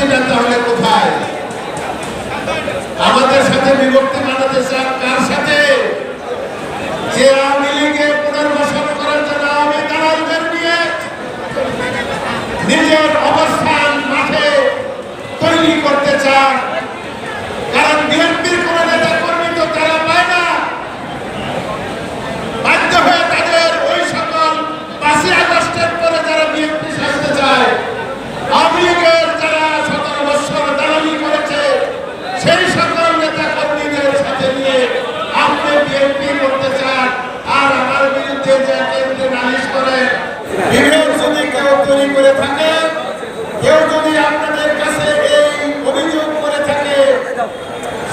বিভক্তিটা তাহলে কোথায়? আমাদের সাথে বিভক্তি মানাতে চান কার সাথে? যে আওয়ামী লীগের পুনর্বাসন করার জন্য আওয়ামী দালালদের নিয়ে নিজের অবস্থান মাঠে তৈরি করতে চান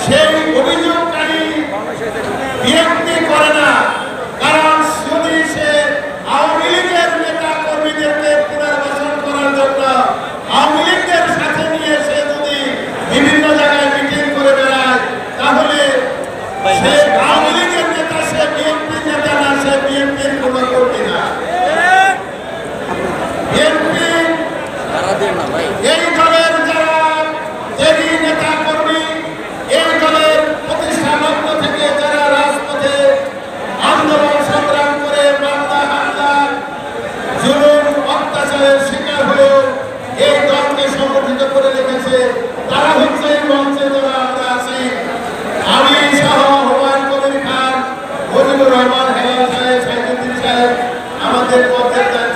সেই অভিযোগকারী আমাদের পথের